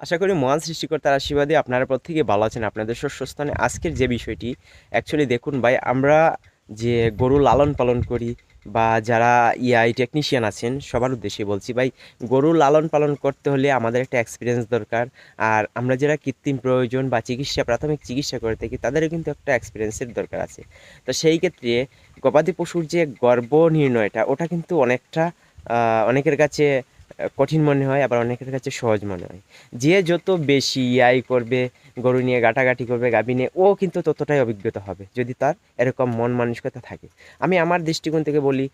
আশা করি মহান সৃষ্টিকর্তার আশীর্বাদে আপনারা প্রত্যেকে ভালো আছেন, আপনাদের শস্যস্থানে আজকের যে বিষয়টি অ্যাকচুয়ালি দেখুন ভাই, আমরা যে গরু লালন পালন করি বা যারা ইআই টেকনিশিয়ান আছেন, সবার উদ্দেশ্যে বলছি ভাই, গরু লালন পালন করতে হলে আমাদের একটা এক্সপিরিয়েন্স দরকার। আর আমরা যারা কৃত্রিম প্রয়োজন বা চিকিৎসা, প্রাথমিক চিকিৎসা করে থাকি, তাদেরও কিন্তু একটা এক্সপিরিয়েন্সের দরকার আছে। তো সেই ক্ষেত্রে গবাদি পশুর যে গর্ব নির্ণয়টা, ওটা কিন্তু অনেকটা অনেকের কাছে কঠিন মনে হয়, আবার অনেকের কাছে সহজ মনে হয়। যে যত বেশি ইয়াই করবে, গরু নিয়ে গাটাগাটি করবে, গাভী নিয়ে, ও কিন্তু ততটাই অভিজ্ঞতা হবে, যদি তার এরকম মন মানসিকতা থাকে। আমি আমার দৃষ্টিকোণ থেকে বলি,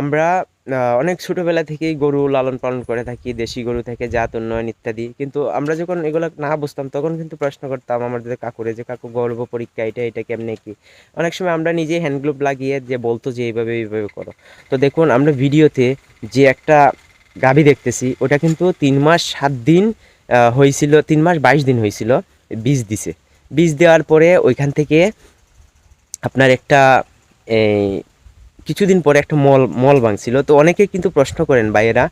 আমরা অনেক ছোটোবেলা থেকেই গরু লালন পালন করে থাকি, দেশি গরু থেকে, জাত, উন্নয়ন ইত্যাদি, কিন্তু আমরা যখন এগুলো না বুঝতাম, তখন কিন্তু প্রশ্ন করতাম আমাদের কাকুরে যে, কাকু গর্ব পরীক্ষা, এটা এটা কেমনে কি? অনেক সময় আমরা নিজে হ্যান্ড গ্লোভ লাগিয়ে যে, বলতো যে, এইভাবে এইভাবে করো। তো দেখুন, আমরা ভিডিওতে যে একটা গাভী দেখতেছি, ওটা কিন্তু তিন মাস সাত দিন হয়েছিল, তিন মাস বাইশ দিন হয়েছিল, বীজ দিছে। বীজ দেওয়ার পরে ওইখান থেকে আপনার একটা কিছুদিন পরে একটা মল মল ভাঙছিল। তো অনেকে কিন্তু প্রশ্ন করেন ভাইয়েরা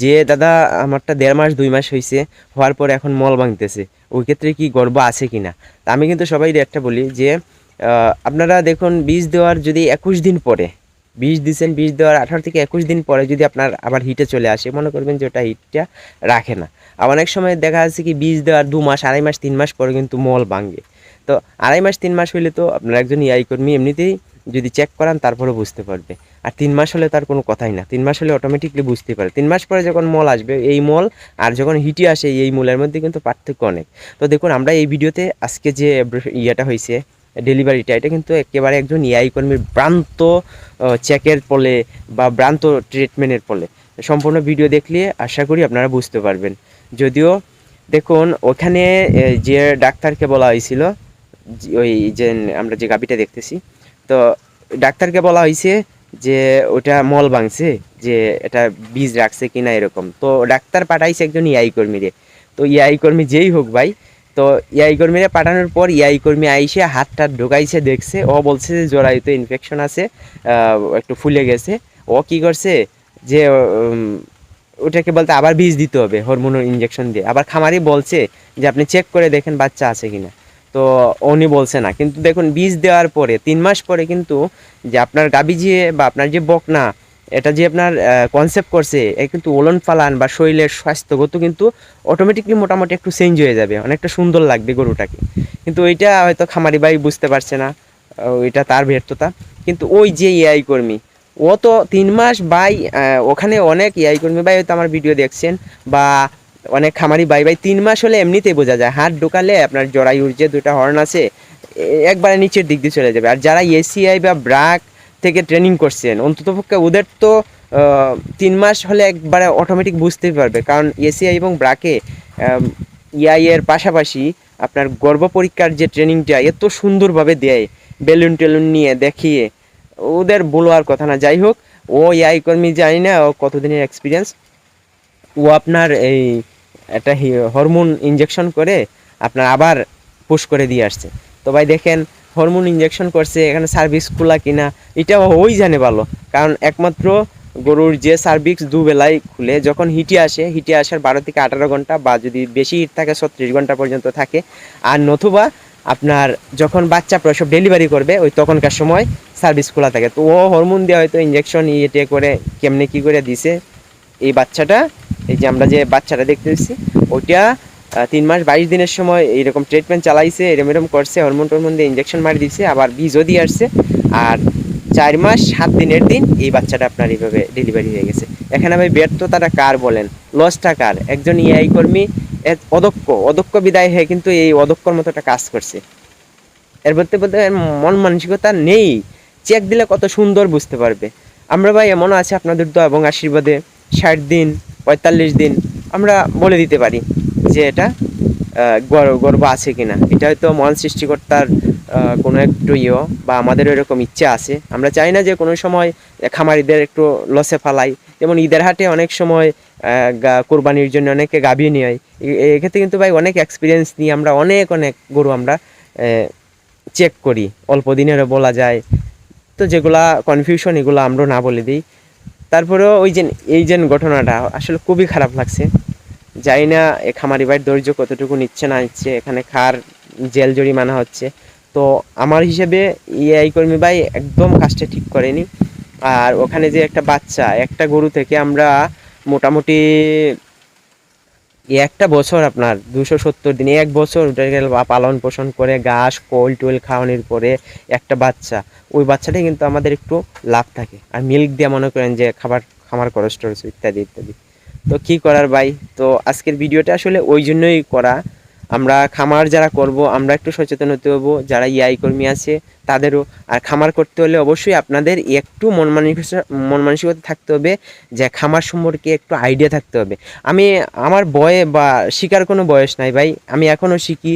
যে, দাদা, আমারটা দেড় মাস, দুই মাস হয়েছে, হওয়ার পরে এখন মল ভাঙতেছে, ওই ক্ষেত্রে কি গর্ব আছে কি না আমি কিন্তু সবাই একটা বলি যে আপনারা দেখুন, বীজ দেওয়ার যদি একুশ দিন পরে বীজ দিচ্ছেন বিষ দেওয়ার আঠারো থেকে একুশ দিন পরে যদি আপনার আবার হিটে চলে আসে, মনে করবেন যে ওটা হিটটা রাখে না। আর অনেক সময় দেখা যাচ্ছে কি বীজ দেওয়ার দু মাস, আড়াই মাস, তিন মাস পরে কিন্তু মল ভাঙে। তো আড়াই মাস, তিন মাস হইলে তো আপনার একজন ইয়াই কর্মী এমনিতেই যদি চেক করান তারপরে বুঝতে পারবে। আর তিন মাস হলে তার কোনো কথাই না। তিন মাস হলে অটোমেটিকলি বুঝতে পারে। তিন মাস পরে যখন মল আসবে, এই মল আর যখন হিটি আসে, এই মলের মধ্যে কিন্তু পার্থক্য অনেক। তো দেখুন, আমরা এই ভিডিওতে আজকে যে ইয়েটা হয়েছে ডেলিভারিটা এটা কিন্তু একেবারে একজন ইআই কর্মীর ভ্রান্ত চেকের ফলে বা ভ্রান্ত ট্রিটমেন্টের ফলে। সম্পূর্ণ ভিডিও দেখলে আশা করি আপনারা বুঝতে পারবেন। যদিও দেখুন, ওখানে যে ডাক্তারকে বলা হয়েছিল ওই যে আমরা যে গাবিটা দেখতেছি, তো ডাক্তারকে বলা হয়েছে যে ওটা মল ভাঙছে, যে এটা বীজ রাখছে কিনা এরকম। তো ডাক্তার পাঠাইছে একজন ইআই কর্মীরে। তো ইআই কর্মী যেই হোক ভাই তো ইআই কর্মীরে পাঠানোর পর ইআই কর্মী আইসে হাত টাত ঢোকাইছে, দেখছে। ও বলছে যে জরায়ুতে ইনফেকশন আছে একটু ফুলে গেছে। ও কি করছে যে ওটাকে বলতে আবার বীজ দিতে হবে হরমোন ইঞ্জেকশন দিয়ে। আবার খামারি বলছে যে, আপনি চেক করে দেখেন বাচ্চা আছে কিনা। তো উনি বলছে না। কিন্তু দেখুন, বীজ দেওয়ার পরে, তিন মাস পরে কিন্তু যে আপনার গাবি যে বা আপনার যে বকনা এটা যে আপনার কনসেপ্ট করছে, এ কিন্তু ওলন পালান বা শরীরের স্বাস্থ্যগত কিন্তু অটোমেটিকলি মোটামুটি একটু চেঞ্জ হয়ে যাবে, অনেকটা সুন্দর লাগবে গরুটাকে। কিন্তু ওইটা হয়তো খামারি ভাই বুঝতে পারছে না ওইটা তার ব্যর্থতা। কিন্তু ওই যে এআই কর্মী, ও তো তিন মাস বাই ওখানে অনেক এআই কর্মী ভাই হয়তো আমার ভিডিও দেখছেন, বা অনেক খামারি বাই বাই তিন মাস হলে এমনিতেই বোঝা যায়, হাত ঢোকালে আপনার জরায়ুর যে দুটা হর্ন আছে একবারে নিচের দিক দিয়ে চলে যাবে। আর যারা এসিআই বা ব্রাক থেকে ট্রেনিং করছেন। অন্ততপক্ষে ওদের তো তিন মাস হলে একবারে অটোমেটিক বুঝতেই পারবে। কারণ এসিআই এবং ব্রাকে ইআই এর পাশাপাশি আপনার গর্ভ পরীক্ষার যে ট্রেনিংটা এত সুন্দরভাবে দেয় বেলুন টেলুন নিয়ে দেখিয়ে, ওদের বলার কথা না। যাই হোক, ও এআই কর্মী জানি না, ও কতদিনের এক্সপিরিয়েন্স ও আপনার এই একটা হরমোন ইঞ্জেকশন করে আপনার আবার পুশ করে দিয়ে আসছে। তো ভাই দেখেন হরমোন ইঞ্জেকশন করছে, এখানে সার্ভিস খোলা কিনা, এটা ওই জানে ভালো। কারণ একমাত্র গরুর যে সার্ভিস দুবেলায় খুলে, যখন হিটে আসে হিটে আসার বারো থেকে আঠারো ঘণ্টা বা যদি বেশি হিট থাকে, ছত্রিশ ঘণ্টা পর্যন্ত থাকে। আর নতুবা আপনার যখন বাচ্চা প্রসব ডেলিভারি করবে, ওই তখনকার সময় সার্ভিস খোলা থাকে। তো ও হরমোন দিয়ে হয়তো ইঞ্জেকশন ইয়ে করে, কেমনে কি করে দিছে, এই বাচ্চাটা, এই যে আমরা যে বাচ্চাটা দেখতে পাচ্ছি, ওইটা তিন মাস বাইশ দিনের সময় এইরকম ট্রিটমেন্ট চালাইছে, এরম এরম করছে হরমোন টরমোন দিয়ে ইঞ্জেকশন মারি দিচ্ছে আবার বীজও দিয়ে আসছে আর চার মাস সাত দিনের দিন এই বাচ্চাটা আপনার এইভাবে ডেলিভারি হয়ে গেছে। এখানে ভাই ব্যর্থতাটা কার বলেন? লসটা কার? একজন ইআই কর্মী অদক্ষ অদক্ষ বিদায় হয়ে কিন্তু এই অদক্ষর মতো একটা কাজ করছে। এর বলতে বলতে মন মানসিকতা নেই। চেক দিলে কত সুন্দর বুঝতে পারবে। আমরা ভাই এমন আছে আপনাদের দোয়া এবং আশীর্বাদে, ষাট দিন, পঁয়তাল্লিশ দিন, আমরা বলে দিতে পারি। যে এটা গর্ব আছে কিনা। এটা হয়তো মহান সৃষ্টিকর্তার কোনো একটু ইয়ে বা আমাদের এরকম ইচ্ছা আছে। আমরা চাই না যে কোনো সময় খামারিদের একটু লসে ফালাই। যেমন ঈদের হাটে অনেক সময় কোরবানির জন্য অনেকে গাভিয়ে নিয়ে হয় এক্ষেত্রে কিন্তু ভাই অনেক এক্সপিরিয়েন্স নিয়ে আমরা অনেক অনেক গরু আমরা চেক করি। অল্প দিনেরও বলা যায়। তো যেগুলা কনফিউশন এগুলো আমরা না বলে দিই। তারপরেও ওই যে, এই যে ঘটনাটা, আসলে খুবই খারাপ লাগছে। জানি না এ খামারি ভাইয়ের ধৈর্য কতটুকু নিচ্ছে, না নিচ্ছে, এখানে খার, জেল জরিমানা হচ্ছে। তো আমার হিসেবে ইআই কর্মী ভাই একদম কাজটা ঠিক করেনি। আর ওখানে যে একটা বাচ্চা, একটা গরু থেকে আমরা মোটামুটি একটা বছর আপনার দুশো সত্তর দিন, এক বছর পালন পোষণ করে, ঘাস, কোল টোল খাওয়ানোর পরে একটা বাচ্চা। ওই বাচ্চাটাই কিন্তু আমাদের একটু লাভ থাকে। আর মিল্ক দিয়ে মনে করেন যে খাবার, খামার খরচ টরচ ইত্যাদি ইত্যাদি। তো কি করার ভাই? তো আজকের ভিডিওটা আসলে ওই জন্যই করা। আমরা খামার যারা করব, আমরা একটু সচেতন হতে হব। যারা ইআই কর্মী আছে, তাদেরও। আর খামার করতে হলে অবশ্যই আপনাদের একটু মন মন মানসিকতা থাকতে হবে, যে খামার সম্পর্কে একটু আইডিয়া থাকতে হবে। আমি, আমার বয়ে বা শিকার কোনো বয়স নাই ভাই। আমি এখনও শিখি,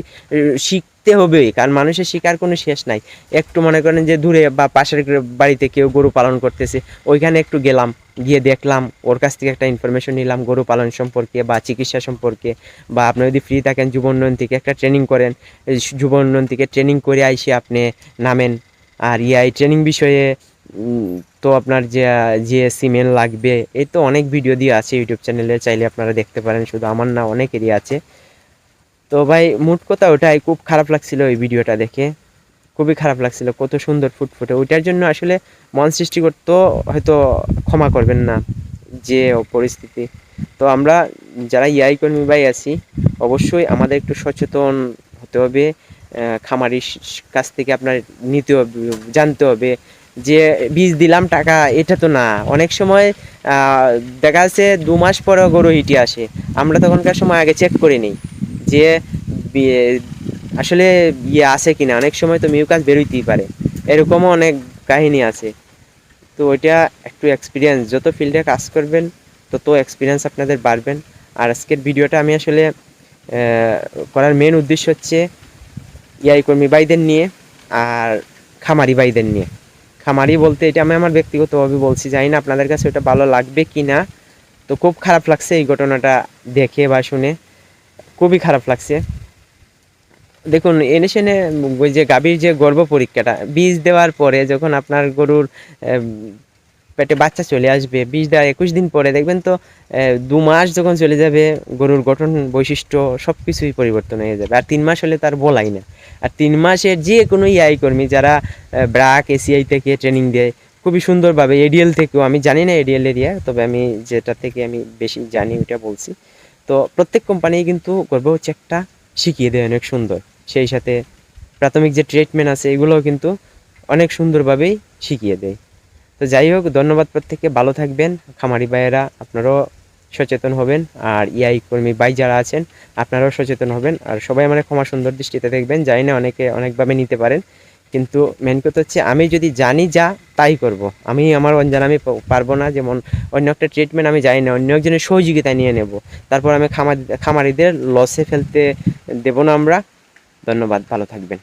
শিখতে হবে, কারণ মানুষের শিকার কোনো শেষ নাই। একটু মনে করেন যে দূরে বা পাশের বাড়িতে কেউ গরু পালন করতেছে, ওইখানে একটু গেলাম। গিয়ে দেখলাম, ওর কাছ থেকে একটা ইনফরমেশন নিলাম গরু পালন সম্পর্কে বা চিকিৎসা সম্পর্কে। বা আপনি যদি ফ্রি থাকেন, যুব উন্নয়ন থেকে একটা ট্রেনিং করেন যুব উন্নয়ন থেকে ট্রেনিং করে আইসে আপনি নামেন। আর ইআই ট্রেনিং বিষয়ে তো আপনার যে যে সিমেল লাগবে এই তো অনেক ভিডিও দিয়ে আছে ইউটিউব চ্যানেলে চাইলে আপনারা দেখতে পারেন, শুধু আমার না, অনেকেরই আছে। তো ভাই, মোট কথা ওটাই, খুব খারাপ লাগছিল ওই ভিডিওটা দেখে। খুবই খারাপ লাগছিল, কত সুন্দর ফুটফুটে। ওইটার জন্য আসলে মন সৃষ্টি করতেও হয়তো ক্ষমা করবেন না, যে পরিস্থিতি। তো আমরা যারা ইআই কর্মী ভাই আছি, অবশ্যই আমাদের একটু সচেতন হতে হবে খামারির কাছ থেকে আপনার নিতে হবে, জানতে হবে যে বীজ দিলাম টাকা, এটা তো না। অনেক সময় দেখা যাচ্ছে দু মাস পরে গরু হিটে আসে। আমরা তখনকার সময় আগে চেক করে নিই যে আসলে ইয়ে আছে কিনা? অনেক সময় তো মিউকাস বেরোইতেই পারে। এরকমও অনেক কাহিনী আছে। তো ওইটা একটু এক্সপিরিয়েন্স যত ফিল্ডে কাজ করবেন, তত এক্সপিরিয়েন্স আপনাদের বাড়বেন। আর আজকের ভিডিওটা আমি আসলে করার মেন উদ্দেশ্য হচ্ছে ইয়াই কর্মী ভাইদের নিয়ে আর খামারি ভাইদের নিয়ে। খামারি বলতে এটা আমি আমার ব্যক্তিগতভাবে বলছি, জানি না আপনাদের কাছে ওটা ভালো লাগবে কি না তো খুব খারাপ লাগছে এই ঘটনাটা দেখে বা শুনে। খুবই খারাপ লাগছে। দেখুন, এনে সেনে ওই যে গাভীর যে গর্ভ পরীক্ষাটা, বীজ দেওয়ার পরে যখন আপনার গরুর পেটে বাচ্চা চলে আসবে, বীজ দেওয়ার একুশ দিন পরে দেখবেন তো দু মাস যখন চলে যাবে, গরুর গঠন বৈশিষ্ট্য সব কিছুই পরিবর্তন হয়ে যাবে। আর তিন মাস হলে তার বলাই না। আর তিন মাসের যে কোনো ইআই কর্মী যারা ব্রাক, এসিআই থেকে ট্রেনিং দেয়, খুবই সুন্দরভাবে এডিএল থেকেও, আমি জানি না এডিএল এরিয়া, তবে আমি যেটা থেকে আমি বেশি জানি ওইটা বলছি। তো প্রত্যেক কোম্পানি কিন্তু গর্ভ একটা, শিখিয়ে দেয় অনেক সুন্দর। সেই সাথে প্রাথমিক যে ট্রিটমেন্ট আছে, এগুলোও কিন্তু অনেক সুন্দরভাবেই শিখিয়ে দেয়। তো যাই হোক, ধন্যবাদ প্রত্যেককে, ভালো থাকবেন। খামারি ভাইয়েরা, আপনারাও সচেতন হবেন। আর ইআই কর্মী ভাই যারা আছেন, আপনারাও সচেতন হবেন। আর সবাই মানে ক্ষমা সুন্দর দৃষ্টিতে দেখবেন। জানি না অনেকে অনেকভাবে নিতে পারেন। কিন্তু মেন কথা হচ্ছে, আমি যদি জানি যা, তাই করব। আমি আমার অঞ্জন, আমি পারব না। যেমন অন্য একটা ট্রিটমেন্ট আমি জানি না, অন্য একজনের সহযোগিতা নিয়ে নেব। তারপর আমি খামার খামারিদের লসে ফেলতে দেব না আমরা। ধন্যবাদ ভালো থাকবেন।